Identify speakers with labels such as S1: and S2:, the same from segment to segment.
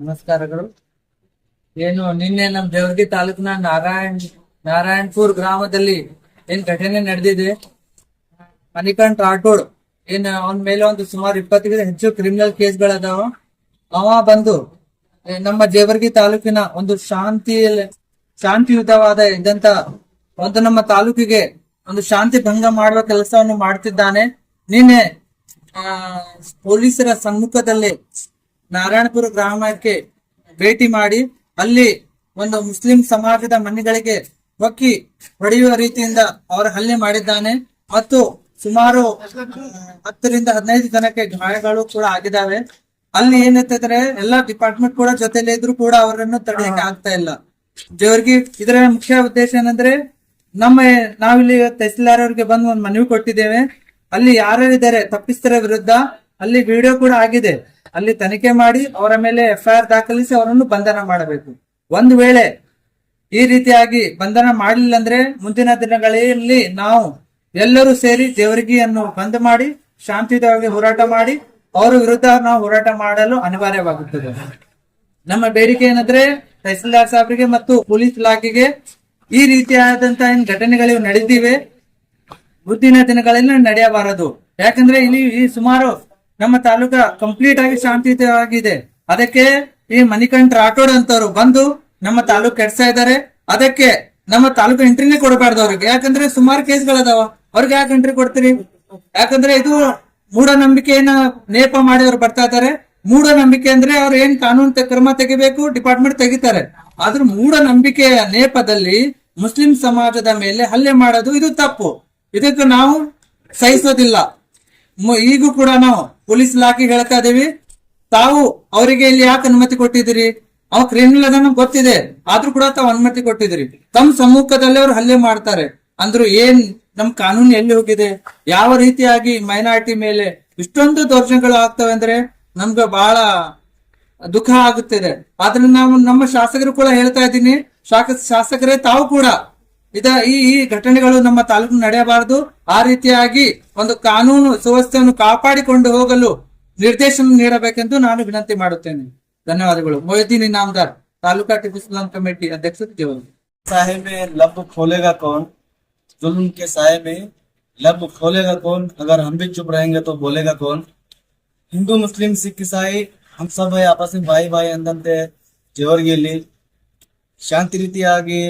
S1: ನಮಸ್ಕಾರಗಳು. ಏನು ನಿನ್ನೆ ನಮ್ಮ ದೇವರ್ಗಿ ತಾಲೂಕಿನ ನಾರಾಯಣ್ ನಾರಾಯಣ್ಪುರ್ ಗ್ರಾಮದಲ್ಲಿ ಏನ್ ಘಟನೆ ನಡೆದಿದೆ? ಮಣಿಕಂಠ್ ರಾಠೋಡ್ ಏನ್ ಅವನ ಮೇಲೆ ಒಂದು ಸುಮಾರು ಇಪ್ಪತ್ತಿಗೆ ಹೆಚ್ಚು ಕ್ರಿಮಿನಲ್ ಕೇಸ್ಗಳದಾವ? ಅವ ಬಂದು ನಮ್ಮ ದೇವರ್ಗಿ ತಾಲೂಕಿನ ಒಂದು ಶಾಂತಿ ಶಾಂತಿಯುತವಾದ ಇದ್ದಂತ ಒಂದು ನಮ್ಮ ತಾಲೂಕಿಗೆ ಒಂದು ಶಾಂತಿ ಭಂಗ ಮಾಡುವ ಕೆಲಸವನ್ನು ಮಾಡುತ್ತಿದ್ದಾನೆ ನಿನ್ನೆ ಆ, ಪೊಲೀಸರ ಸಮ್ಮುಖದಲ್ಲಿ ನಾರಾಯಣಪುರ ಗ್ರಾಮಕ್ಕೆ ಭೇಟಿ ಮಾಡಿ ಅಲ್ಲಿ ಒಂದು ಮುಸ್ಲಿಂ ಸಮಾಜದ ಮನೆಗಳಿಗೆ ಹೊಕ್ಕಿ ಹೊಡೆಯುವ ರೀತಿಯಿಂದ ಅವರ ಹಲ್ಲೆ ಮಾಡಿದ್ದಾನೆ. ಮತ್ತು ಸುಮಾರು ಹತ್ತರಿಂದ ಹದಿನೈದು ಜನಕ್ಕೆ ಗಾಯಗಳು ಕೂಡ ಆಗಿದ್ದಾವೆ. ಅಲ್ಲಿ ಏನಂತಂದ್ರೆ ಎಲ್ಲಾ ಡಿಪಾರ್ಟ್ಮೆಂಟ್ ಕೂಡ ಜೊತೆಲೆ ಇದ್ರು ಕೂಡ ಅವರನ್ನು ತಡೆಯಕ್ಕೆ ಆಗ್ತಾ ಇಲ್ಲ. ಜೋರ್ಗಿ ಇದರ ಮುಖ್ಯ ಉದ್ದೇಶ ಏನಂದ್ರೆ ನಮ್ಮ ನಾವಿಲ್ಲಿ ತಹಸೀಲ್ದಾರ್ ಅವರಿಗೆ ಬಂದು ಒಂದು ಮನವಿ ಕೊಟ್ಟಿದ್ದೇವೆ. ಅಲ್ಲಿ ಯಾರ್ಯಾರಿದ್ದಾರೆ ತಪ್ಪಿಸ್ತರ ವಿರುದ್ಧ ಅಲ್ಲಿ ವಿಡಿಯೋ ಕೂಡ ಆಗಿದೆ. ಅಲ್ಲಿ ತನಿಖೆ ಮಾಡಿ ಅವರ ಮೇಲೆ ಎಫ್ಐಆರ್ ದಾಖಲಿಸಿ ಅವರನ್ನು ಬಂಧನ ಮಾಡಬೇಕು. ಒಂದು ವೇಳೆ ಈ ರೀತಿಯಾಗಿ ಬಂಧನ ಮಾಡಲಿಲ್ಲ ಅಂದ್ರೆ ಮುಂದಿನ ದಿನಗಳಲ್ಲಿ ನಾವು ಎಲ್ಲರೂ ಸೇರಿ ದೇವರಿಗಿಯನ್ನು ಬಂದ್ ಮಾಡಿ, ಶಾಂತಿಯುತವಾಗಿ ಹೋರಾಟ ಮಾಡಿ, ಅವರ ವಿರುದ್ಧ ನಾವು ಹೋರಾಟ ಮಾಡಲು ಅನಿವಾರ್ಯವಾಗುತ್ತದೆ. ನಮ್ಮ ಬೇಡಿಕೆ ಏನಂದ್ರೆ ತಹಸೀಲ್ದಾರ್ ಸಾಹೇಬರಿಗೆ ಮತ್ತು ಪೊಲೀಸ್ ಇಲಾಖೆಗೆ ಈ ರೀತಿಯಾದಂತಹ ಏನ್ ಘಟನೆಗಳು ನಡೆದಿವೆ. ಮುಂದಿನ ದಿನಗಳಲ್ಲಿ ನಡೆಯಬಾರದು. ಯಾಕಂದ್ರೆ ಇಲ್ಲಿ ಈ ಸುಮಾರು ನಮ್ಮ ತಾಲೂಕ ಕಂಪ್ಲೀಟ್ ಆಗಿ ಶಾಂತಿಯುತವಾಗಿದೆ. ಅದಕ್ಕೆ ಈ ಮಣಿಕಂಠ ರಾಠೋಡ್ ಅಂತವ್ರು ಬಂದು ನಮ್ಮ ತಾಲೂಕ್ ಕೆಡ್ಸ್ತಾ ಇದ್ದಾರೆ. ಅದಕ್ಕೆ ನಮ್ಮ ತಾಲೂಕು ಎಂಟ್ರಿನೇ ಕೊಡಬಾರ್ದು ಅವ್ರಿಗೆ. ಯಾಕಂದ್ರೆ ಸುಮಾರು ಕೇಸ್ಗಳದಾವ ಅವ್ರಿಗೆ ಯಾಕೆ ಎಂಟ್ರಿ ಕೊಡ್ತೀರಿ? ಯಾಕಂದ್ರೆ ಇದು ಮೂಢನಂಬಿಕೆಯನ್ನ ನೇಪ ಮಾಡಿ ಅವ್ರು ಬರ್ತಾ ಇದ್ದಾರೆ. ಮೂಢನಂಬಿಕೆ ಅಂದ್ರೆ ಅವ್ರು ಏನ್ ಕಾನೂನು ಕ್ರಮ ತೆಗಿಬೇಕು ಡಿಪಾರ್ಟ್ಮೆಂಟ್ ತೆಗಿತಾರೆ. ಆದ್ರೆ ಮೂಢನಂಬಿಕೆಯ ನೇಪದಲ್ಲಿ ಮುಸ್ಲಿಂ ಸಮಾಜದ ಮೇಲೆ ಹಲ್ಲೆ ಮಾಡೋದು ಇದು ತಪ್ಪು. ಇದಕ್ಕೆ ನಾವು ಸಹಿಸೋದಿಲ್ಲ. ಈಗೂ ಕೂಡ ನಾವು ಪೊಲೀಸ್ ಇಲಾಖೆ ಹೇಳ್ತಾ ಇದೀವಿ. ತಾವು ಅವರಿಗೆ ಇಲ್ಲಿ ಯಾಕೆ ಅನುಮತಿ ಕೊಟ್ಟಿದ್ದೀರಿ? ಅವ್ ಕ್ರಿಮಿನಲ್ ಅದನ್ನು ಗೊತ್ತಿದೆ. ಆದ್ರೂ ಕೂಡ ತಾವು ಅನುಮತಿ ಕೊಟ್ಟಿದ್ದೀರಿ. ತಮ್ಮ ಸಮ್ಮುಖದಲ್ಲಿ ಅವ್ರು ಹಲ್ಲೆ ಮಾಡ್ತಾರೆ. ಅಂದ್ರು ಏನ್ ನಮ್ ಕಾನೂನು ಎಲ್ಲಿ ಹೋಗಿದೆ? ಯಾವ ರೀತಿಯಾಗಿ ಮೈನಾರಿಟಿ ಮೇಲೆ ಇಷ್ಟೊಂದು ದೌರ್ಜನ್ಯಗಳು ಆಗ್ತವೆ ಅಂದ್ರೆ ನಮ್ಗೆ ಬಹಳ ದುಃಖ ಆಗುತ್ತಿದೆ. ಆದ್ರೆ ನಾವು ನಮ್ಮ ಶಾಸಕರು ಕೂಡ ಹೇಳ್ತಾ ಇದ್ದೀನಿ. ಶಾಸ ಶಾಸಕರೇ ತಾವು ಕೂಡ ಇದ ಈ ಈ ಘಟನೆಗಳು ನಮ್ಮ ತಾಲೂಕು ನಡೆಯಬಾರದು. ಆ ರೀತಿಯಾಗಿ ಒಂದು ಕಾನೂನು ಸುವ್ಯವಸ್ಥೆಯನ್ನು ಕಾಪಾಡಿಕೊಂಡು ಹೋಗಲು ನಿರ್ದೇಶನ ನೀಡಬೇಕೆಂದು ನಾನು ವಿನಂತಿ ಮಾಡುತ್ತೇನೆ ಧನ್ಯವಾದಗಳು ಮೊಯ್ದೀನ್ ಇನಾಮದಾರ್ ತಾಲೂಕಾ ಟಿಪ್ಪು ಸುಲ್ತಾನ್ ಕಮಿಟಿ ಅಧ್ಯಕ್ಷರು ಜೀವನ
S2: साहे में लब खोलेगा कौन जुल्म के साय में लब खोलेगा कौन अगर हम भी चुप रहेंगे तो बोलेगा कौन ಹಿಂದೂ ಮುಸ್ಲಿಂ ಸಿಖ್ ಇಸಾಯಿ ಹಮ್ ಸಬ್ ಹೈ ಆಪಸ್ में ಬಾಯಿ ಬಾಯಿ ಅಂದಂತೆ ಜೇವರ್ಗಿಯಲ್ಲಿ ಶಾಂತಿ ರೀತಿಯಾಗಿ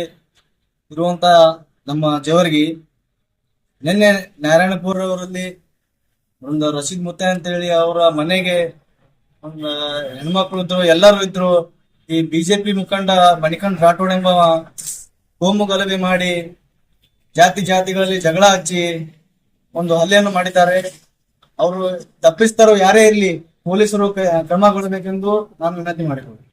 S2: ಇರುವಂತ ನಮ್ಮ ಜೇವರ್ಗಿ ನಿನ್ನೆ ನಾರಾಯಣಪುರ ಅವರಲ್ಲಿ ಒಂದು ರಶೀದ್ ಮುತ್ತೆ ಅಂತ ಹೇಳಿ ಅವರ ಮನೆಗೆ ಒಂದು ಹೆಣ್ಮಕ್ಳು ಇದ್ರು, ಎಲ್ಲರೂ ಇದ್ರು. ಈ ಬಿಜೆಪಿ ಮುಖಂಡ ಮಣಿಕಂಠ ರಾಠೋಡ್ ಎಂಬ ಕೋಮು ಗಲಭೆ ಮಾಡಿ ಜಾತಿ ಜಾತಿಗಳಲ್ಲಿ ಜಗಳ ಹಚ್ಚಿ ಒಂದು ಹಲ್ಲೆಯನ್ನು ಮಾಡಿದ್ದಾರೆ. ಅವರು ತಪ್ಪಿಸ್ತಾರೋ ಯಾರೇ ಇರ್ಲಿ, ಪೊಲೀಸರು ಕ್ರಮಗೊಳ್ಳಬೇಕೆಂದು ಕ್ರಮ ನಾನು ವಿನಂತಿ ಮಾಡಿಕೊಳ್ಳಿ